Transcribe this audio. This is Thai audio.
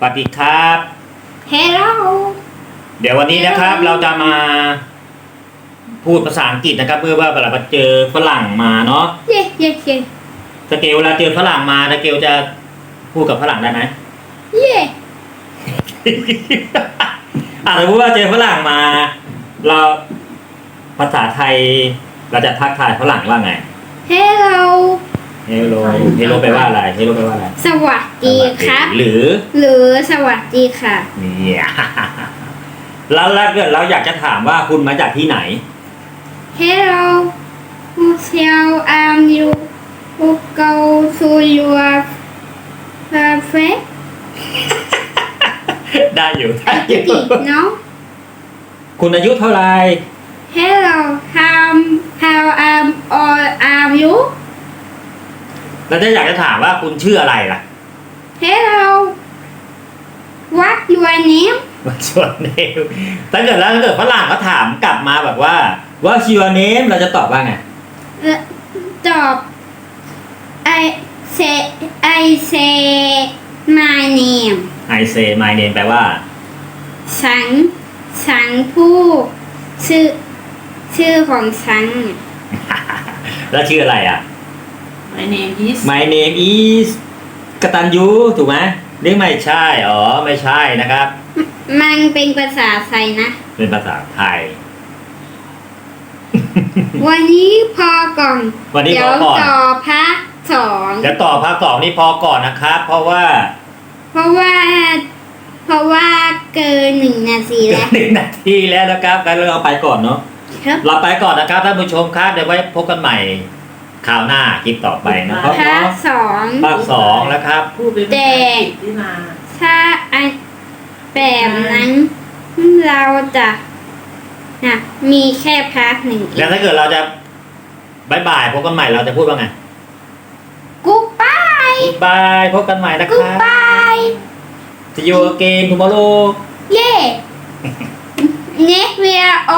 สวัสดีครับ Hello เดี๋ยววันนี้นะครับ เราจะมาพูดภาษาอังกฤษนะครับเพื่อว่าเวลาเราเจอฝรั่งมาเนาะ Yes yes yes สเกลเวลาเจอฝรั่งมาสเกลจะพูดกับฝรั่งได้ไหม Yeah อะสมมติว่าเจอฝรั่งมา เราภาษาไทยเราจะทักทายฝรั่งว่าไง Hello เฮลโลเฮลโลแปลว่าอะไรเฮลโลแปลว่าอะไรสวัสดีครับ หรือ หรือสวัสดีค่ะเนี่ยแล้วแล้วเกิดเราอยากจะถามว่าคุณมาจากที่ไหน Hello How are you Who go to your perfect ได้อยู่ได้อยู่ activity no คุณอายุเท่าไหร่ Hello how how am or are you แล้วจะอยากจะถามว่าคุณชื่ออะไรล่ะ Hello What your name วันส่วนเนมถ้าเกิดแล้วถ้าเกิดฝรั่งเขาถามกลับมาแบบว่า What's your name เราจะตอบว่าไงเอ่อตอบ I say I say my name I say my name แปลว่า ฉันฉันผู้ชื่อชื่อของฉัน แล้วชื่ออะไรอะ My name is My name is กตันยูถูกไหมหรือไม่ใช่อ๋อไม่ใช่นะครับ มันเป็นภาษาไทยนะ เป็นภาษาไทย วันนี้พอก่อนวันนี้เดี๋พยอวก่อน ต่อพระสองเดี๋ยวต่อภาคสองนี่พอก่อนนะครับ เพราะว่าเพราะว่า เพราะว่าเกินหนึ่งนาทีเกิแล้นวหนึ่งนาทีแล้วนะครับงั้นเราไปก่อนเนาะครับ เราไปก่อนนะครับท่านผู้ชมครับเดี๋ยวไว้พบกันใหม่ คราวหน้าคลิปต่อไปนะครับพระเนาะสองภาคสองแล้วครับพูดเป็นภาษาอังกฤษที่มาถ้าอันแบบนั้นเราจะนะมีแค่พาร์ทหนึ่งเอแล้วงถ้าเกิดเราจะบายบายพบกันใหม่เราจะพูดว่าไงกูบายบายพบกันใหม่นะคกูรับบาย See you again tomorrow เย่ next we are all in mm, in so